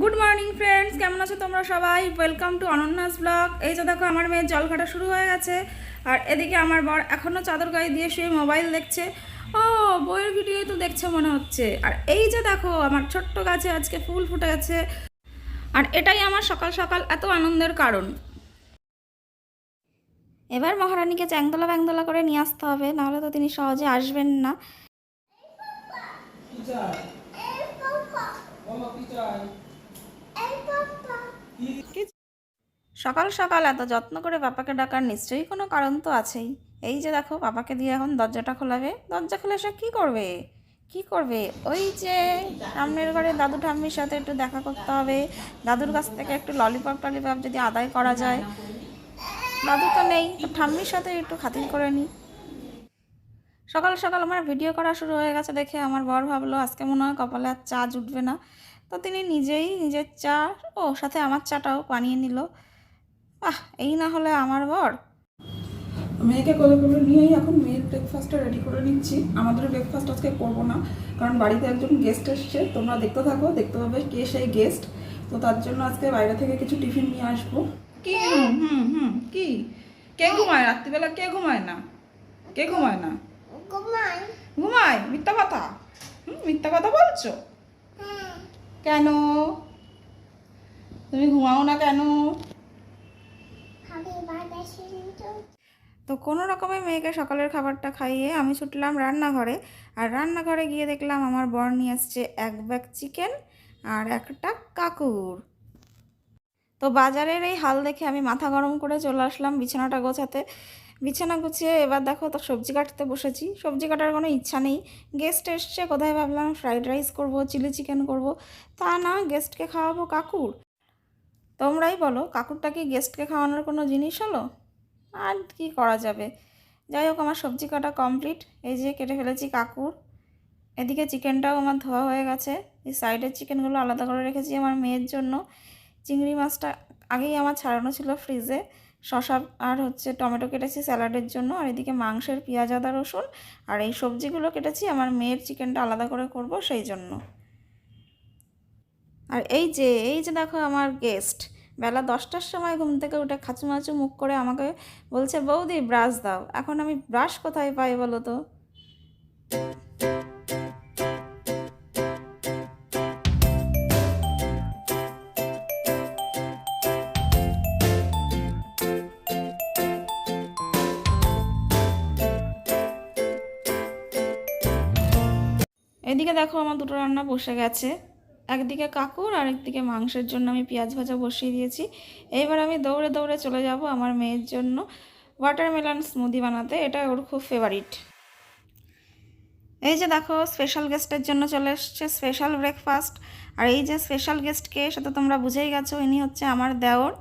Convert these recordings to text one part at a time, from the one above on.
Good morning friends কেমন আছো তোমরা সবাই? ওয়েলকাম টু অনন্যাস ব্লগ এই যে দেখো, আমার মেয়ের জল ঘাটা শুরু হয়ে গেছে। আর এদিকে আমার বর এখনও চাদর গায়ে দিয়ে শুয়ে মোবাইল দেখছে। ও, বইয়ের ভিডিও তো দেখছে মনে হচ্ছে। আর এই যে দেখো, আমার ছোট্ট গাছে আজকে ফুল ফুটে গেছে আর এটাই আমার সকাল সকাল এত আনন্দের কারণ। এবার মহারানীকে চ্যাংদোলা ব্যাংদোলা করে নিয়ে আসতে হবে, নাহলে তো তিনি সহজে আসবেন না। সকাল সকাল এত যত্ন করে পাপাকে ডাকার নিশ্চয়ই কোনো কারণ তো আছেই। এই যে দেখো পাপাকে দিয়ে এখন দরজাটা খোলাবে। দরজা খুলে সে কী করবে? কি করবে? ওই যে সামনের ঘরে দাদু ঠাম্মির সাথে একটু দেখা করতে হবে। দাদুর কাছ থেকে একটু ললিপপ টলিপপ যদি আদায় করা যায়। দাদু তো নেই, তো ঠাম্মির সাথে একটু খাতির করে নিই সকাল সকাল আমার ভিডিও করা শুরু হয়ে গেছে দেখে আমার বর ভাবলো, আজকে মনে হয় কপালে আর চা জুটবে না। তো তিনি নিজেই নিজের চা ও সাথে আমার চাটাও বানিয়ে নিল। আহ এই না হলে আমার বর। মেয়েকে কোলে কোলে নিয়েই এখন মেয়ের ব্রেকফাস্টটা রেডি করে নিচ্ছি। আমাদের ব্রেকফাস্ট আজকে করব না কারণ বাড়িতে একজন গেস্ট এসছে। তোমরা দেখতে থাকো দেখতে পাবে কে সেই গেস্ট তো তার জন্য আজকে বাইরে থেকে কিছু টিফিন নিয়ে আসব। কি? হুম হুম কি? কে ঘুমায়? রাত্রিবেলা কে ঘুমায় না? কে ঘুমায় না? ঘুমায় ঘুমায়? মিথ্যা কথা? হুম মিথ্যা কথা বলছো? কেন? তুমি ঘুমাও না কেন? তো কোনো রকমে মেয়েকে সকালের খাবারটা খাইয়ে আমি ছুটলাম রান্নাঘরে। আর রান্নাঘরে গিয়ে দেখলাম আমার বর নিয়ে আসছে এক ব্যাগ চিকেন আর একটা কাকুর। তো বাজারের এই হাল দেখে আমি মাথা গরম করে চলে আসলাম বিছানাটা গোছাতে। বিছানা গুছিয়ে এবার দেখো তো সবজি কাটতে বসেছি। সবজি কাটার কোনো ইচ্ছা নেই। গেস্ট এসছে, কোথায় ভাবলাম ফ্রাইড রাইস করব চিলি চিকেন করব। তা না গেস্টকে খাওয়াবো কাকুর। তোমরাই বলো, কাকুরটা কি গেস্টকে খাওয়ানোর কোনো জিনিস হলো? আর কি করা যাবে? যাই হোক, আমার সবজি কাটা কমপ্লিট এই যে কেটে ফেলেছি কাকুর। এদিকে চিকেনটাও আমার ধোয়া হয়ে গেছে। এই সাইডের চিকেনগুলো আলাদা করে রেখেছি আমার মেয়ের জন্য। চিংড়ি মাছটা আগেই আমার ছাড়ানো ছিল ফ্রিজে শশা আর হচ্ছে টমেটো কেটেছি স্যালাডের জন্য, আর এদিকে মাংসের পেঁয়াজ, আদা, রসুন, আর এই সবজিগুলো কেটেছি। আমার মেয়ের চিকেনটা আলাদা করে করব সেই জন্য। আর এই যে এই যে দেখো আমার গেস্ট, বেলা দশটার সময় ঘুম থেকে উঠে খাঁচুমাচু মুখ করে আমাকে বলছে, বৌদি ব্রাশ দাও। এখন আমি ব্রাশ কোথায় পাই বলো তো? এদিকে দেখো আমার দুটো রান্না বসে গেছে। একদিকে কাকুর আর একদিকে মাংসের জন্য আমি পেঁয়াজ ভাজা বসিয়ে দিয়েছি। এইবার আমি দৌড়ে দৌড়ে চলে যাব আমার মেয়ের জন্য ওয়াটারমেলন স্মুদি বানাতে। এটা ওর খুব ফেভারিট এই যে দেখো স্পেশাল গেস্টের জন্য চলে এসছে স্পেশাল ব্রেকফাস্ট আর এই যে স্পেশাল গেস্টকে সেটা তোমরা বুঝেই গেছো, ইনি হচ্ছে আমার দেওর।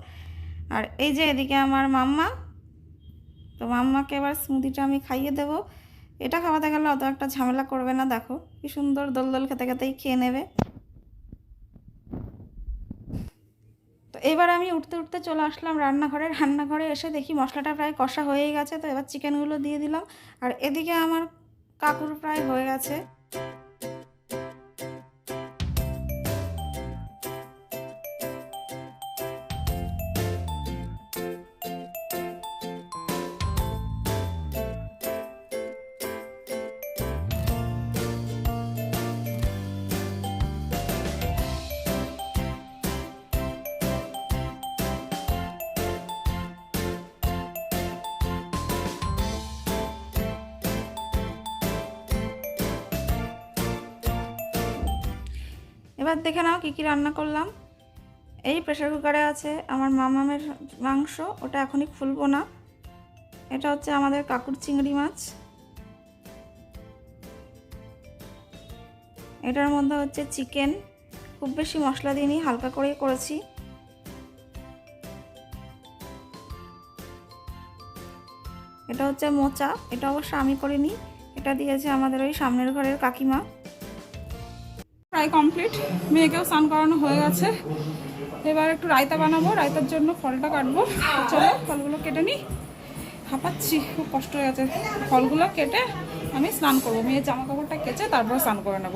আর এই যে এদিকে আমার মাম্মা। তো মাম্মাকে এবার স্মুদিটা আমি খাইয়ে দেবো। এটা খাওয়াতে গেলে অত একটা ঝামেলা করবে না, দেখো। কি সুন্দর দোল দোল খেতে খেতেই খেয়ে নেবে। তো এবার আমি উঠতে উঠতে চলে আসলাম রান্নাঘরে। রান্নাঘরে এসে দেখি মশলাটা প্রায় কষা হয়েই গেছে, তো এবার চিকেনগুলো দিয়ে দিলাম। আর এদিকে আমার কাকুর প্রায় হয়ে গেছে। এবার দেখে নাও কী কী রান্না করলাম। এই প্রেশার কুকারে আছে আমার মামামের মাংস, ওটা এখনই খুলবো না। এটা হচ্ছে আমাদের কাকুর চিংড়ি মাছ। এটার মধ্যে হচ্ছে চিকেন। খুব বেশি মশলা দিইনি, হালকা করেই করেছি। এটা হচ্ছে মোচা, এটা অবশ্য আমি করিনি। এটা দিয়েছে আমাদের ওই সামনের ঘরের কাকিমা। প্রায় কমপ্লিট মেয়েকেও স্নান করানো হয়ে গেছে। এবার একটু রায়তা বানাবো। রায়তার জন্য ফলটা কাটবো। চলো, ফলগুলো কেটে নিই। হাঁপাচ্ছি, খুব কষ্ট হয়ে গেছে। ফলগুলো কেটে আমি স্নান করব। মেয়ের জামা কাপড়টা কেচে তারপর স্নান করে নেব।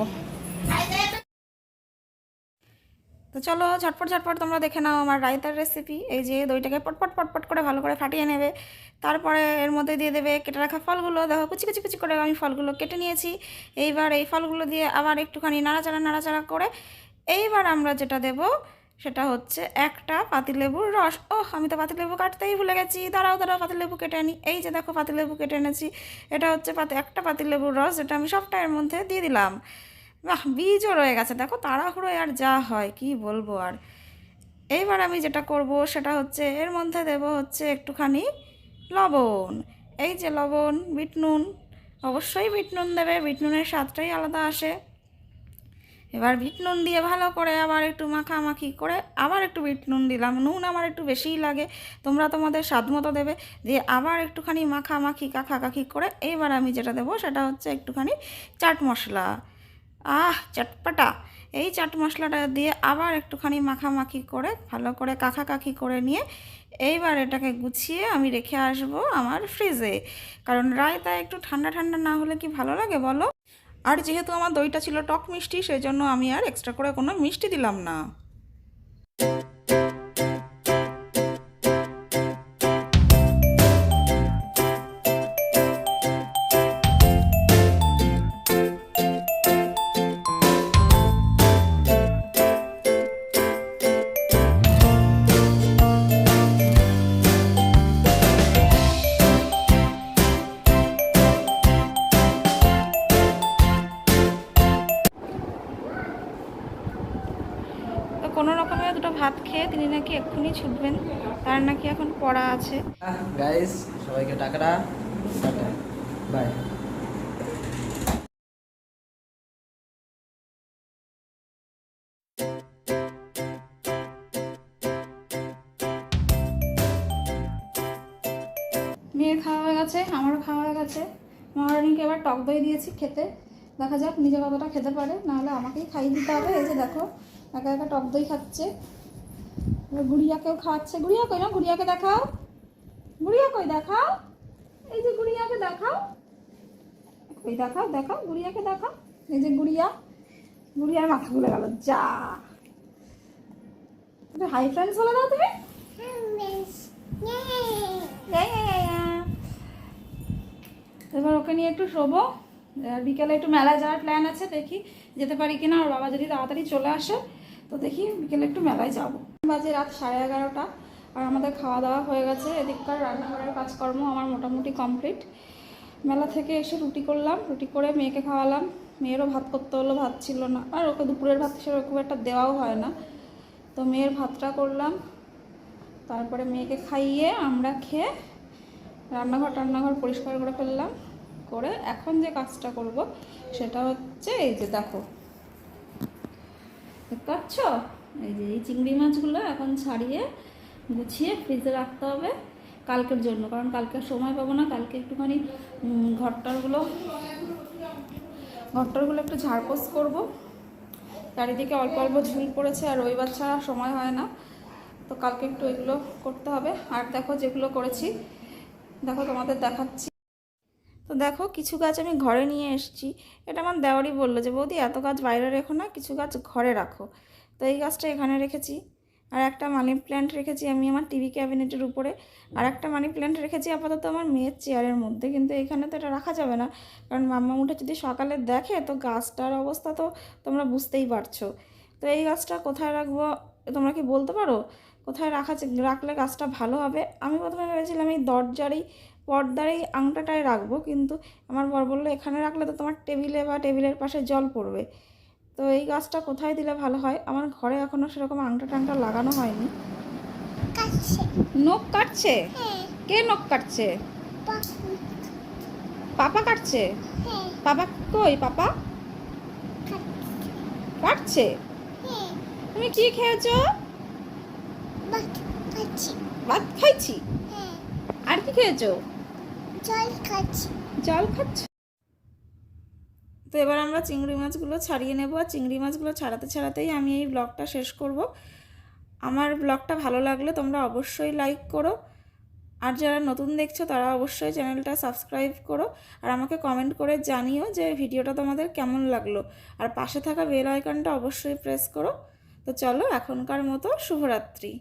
তো চলো ঝটপট ঝটপট তোমরা দেখে নাও আমার রায়তার রেসিপি এই যে দইটাকে পটপট পটপট করে ভালো করে ফাটিয়ে নেবে। তারপরে এর মধ্যে দিয়ে দেবে কেটে রাখা ফলগুলো। দেখো কুচি কুচি কুচি করে আমি ফলগুলো কেটে নিয়েছি। এইবার এই ফলগুলো দিয়ে আবার একটুখানি নাড়াচাড়া নাড়াচাড়া করে এইবার আমরা যেটা দেব সেটা হচ্ছে একটা পাতিলেবুর রস। ওহ, আমি তো পাতিলেবু কাটতেই ভুলে গেছি। দাঁড়াও দাঁড়াও, পাতিলেবু কেটে আনি। এই যে দেখো পাতিলেবু কেটে এনেছি। এটা হচ্ছে পাতি, একটা পাতিলেবুর রস যেটা আমি সবটা এর মধ্যে দিয়ে দিলাম। বাহ বীজও রয়ে গেছে। দেখো, তাড়াহুড়োয় আর যা হয়, কি বলব আর। এইবার আমি যেটা করব, সেটা হচ্ছে এর মধ্যে দেব হচ্ছে একটুখানি লবণ। এই যে লবণ, বিট নুন, অবশ্যই বিট নুন দেবে, বিট নুনের স্বাদটাই আলাদা আসে। এবার বিট নুন দিয়ে ভালো করে আবার একটু মাখামাখি করে আবার একটু বিট নুন দিলাম। নুন আমার একটু বেশিই লাগে, তোমরা তোমাদের স্বাদ মতো দেবে। দিয়ে আবার একটুখানি মাখামাখি, কাখাকাখি করে এইবার আমি যেটা দেবো, সেটা হচ্ছে একটুখানি চাট মশলা। আহ, চটপটা। এই চাট মশলাটা দিয়ে আবার একটুখানি মাখামাখি করে, ভালো করে কাখাকাখি করে নিয়ে এইবার এটাকে গুছিয়ে আমি রেখে আসব আমার ফ্রিজে কারণ রায়তা একটু ঠান্ডা ঠান্ডা না হলে কি ভালো লাগে বলো? আর যেহেতু আমার দইটা ছিল টক মিষ্টি সেই জন্য আমি আর এক্সট্রা করে কোনো মিষ্টি দিলাম না। তিনি নাকি এক্ষুনি ছুটবেন তার নাকি এখন পড়া আছে। গাইস সবাইকে টাকাটা বাই মেয়ের খাওয়া হয়ে গেছে আমারও খাওয়া হয়ে গেছে। মহারানীকে এবার টক দই দিয়েছি খেতে। দেখা যাক নিজে কতটা খেতে পারে নাহলে আমাকেই খাইয়ে দিতে হবে। এই যে দেখো একা একা টক দই খাচ্ছে। গুড়িয়াকেও খাওয়াচ্ছে। গুড়িয়া কই না? গুড়িয়াকে দেখাও। গুড়িয়া কই? দেখাও। এই যে গুড়িয়াকে দেখাও। কই দেখাও দেখাও, গুড়িয়াকে দেখাও। এই যে গুড়িয়া। গুড়িয়ার মাথা খুলে গেল। যা। হাই ফ্রেন্ডস বলে দাও তুমি। এবার ওকে নিয়ে একটু শোবো। আর বিকেলে একটু মেলায় যাওয়ার প্ল্যান আছে, দেখি। যেতে পারি কিনা। ওর বাবা যদি তাড়াতাড়ি চলে আসে। তো দেখি বিকেলে একটু মেলায় যাব। বাজে রাত সাড়ে এগারোটা আর আমাদের খাওয়া দাওয়া হয়ে গেছে। এদিককার রান্নাঘরের কাজকর্ম আমার মোটামুটি কমপ্লিট। মেলা থেকে এসে রুটি করলাম, রুটি করে মেয়েকে খাওয়ালাম। মেয়েরও ভাত করতে হলো, ভাত ছিল না। আর ওকে দুপুরের ভাত খুব একটা দেওয়াও হয় না। তো মেয়ের ভাতটা করলাম। তারপরে মেয়েকে খাইয়ে আমরা খেয়ে রান্নাঘর টান্নাঘর পরিষ্কার করে ফেললাম। করে এখন যে কাজটা করব সেটা হচ্ছে এই যে দেখো দেখতে পাচ্ছ এই যে এই চিংড়ি মাছগুলো এখন ছাড়িয়ে গুছিয়ে ফ্রিজে রাখতে হবে কালকের জন্য, কারণ কালকে সময় পাবো না, কালকে একটুখানি ঘরটারগুলো ঘরটারগুলো একটু ঝাড়পোছ করব। চারিদিকে অল্প অল্প ঝুল পড়েছে আর রবিবার ছাড়া সময় হয় না, তো কালকে একটু এগুলো করতে হবে। আর দেখো যেগুলো করেছি, দেখো তোমাদের দেখাচ্ছি। তো দেখো কিছু গাছ আমি ঘরে নিয়ে এসেছি। এটা আমার দেওয়ারই বলল যে, বৌদি, এত গাছ বাইরে রেখো না, কিছু গাছ ঘরে রাখো। তো এই গাছটা এখানে রেখেছি। আর একটা মানি প্ল্যান্ট রেখেছি আমি আমার টিভি ক্যাবিনেটের উপরে। আর একটা মানি প্ল্যান্ট রেখেছি আপাতত আমার মেয়ের চেয়ারের মধ্যে। কিন্তু এখানে তো এটা রাখা যাবে না। কারণ মাম্মা মুঠে যদি সকালে দেখে, তো গাছটার অবস্থা তো তোমরা বুঝতেই পারছ। তো এই গাছটা কোথায় রাখব, তোমরা কি বলতে পারো? কোথায় রাখা রাখলে গাছটা ভালো হবে? আমি প্রথমে ভেবেছিলাম এই দরজারই পর্দার এই আংটাটায় রাখব কিন্তু আমার বর বলল এখানে রাখলে তো তোমার টেবিলে বা টেবিলের পাশে জল পড়বে। তো এই গাছটা কোথায় দিলে ভালো হয়? আমার ঘরে এখনও সেরকম আংটা টাংটা লাগানো হয়নি। নখ কাটছে? কে নখ কাটছে? পাপা কাটছে? পাপা কই পাপা? কাটছে। তুমি কি খেয়েছো? ভাত খাইছি? আর কি খেয়েছো? জল খাচ্ছি। জল খাচ্ছ? তো এবার আমরা চিংড়ি মাছগুলো ছাড়িয়ে নেব। আর চিংড়ি মাছগুলো ছাড়াতে ছাড়াতেই আমি এই ব্লগটা শেষ করব। আমার ব্লগটা ভালো লাগলে তোমরা অবশ্যই লাইক করো। আর যারা নতুন দেখছ, তারা অবশ্যই চ্যানেলটা সাবস্ক্রাইব করো। আর আমাকে কমেন্ট করে জানিও যে ভিডিওটা তোমাদের কেমন লাগল। আর পাশে থাকা বেল আইকনটা অবশ্যই প্রেস করো। তো চলো এখনকার মতো শুভরাত্রি।